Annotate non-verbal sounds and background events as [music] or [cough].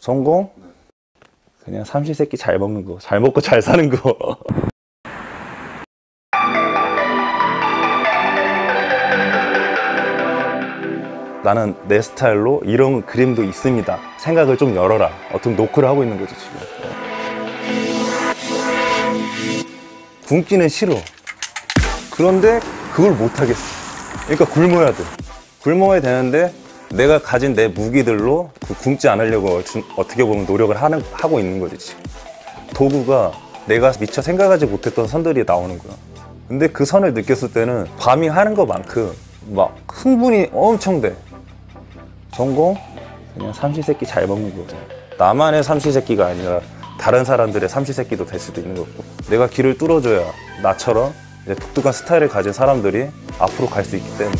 성공? 그냥 삼시세끼 잘 먹는 거, 잘 먹고 잘 사는 거. [laughs] 나는 내 스타일로 이런 그림도 있습니다. 생각을 좀 열어라. 어떤 노크를 하고 있는 거지, 지금. 굶기는 싫어. 그런데 그걸 못 하겠어. 그러니까 굶어야 돼. 굶어야 되는데 내가 가진 내 무기들로 그 굶지 않으려고 주- 어떻게 보면 노력을 하는, 하고 있는 거지. 도구가 내가 미처 생각하지 못했던 선들이 나오는 거야. 근데 그 선을 느꼈을 때는 밤이 하는 것만큼 막 흥분이 엄청 돼. 성공? 그냥 삼시세끼 잘 먹는 거죠. 나만의 삼시세끼가 아니라 다른 사람들의 삼시세끼도 될 수도 있는 거고. 내가 길을 뚫어줘야 나처럼 이제 독특한 스타일을 가진 사람들이 앞으로 갈 수 있기 때문에.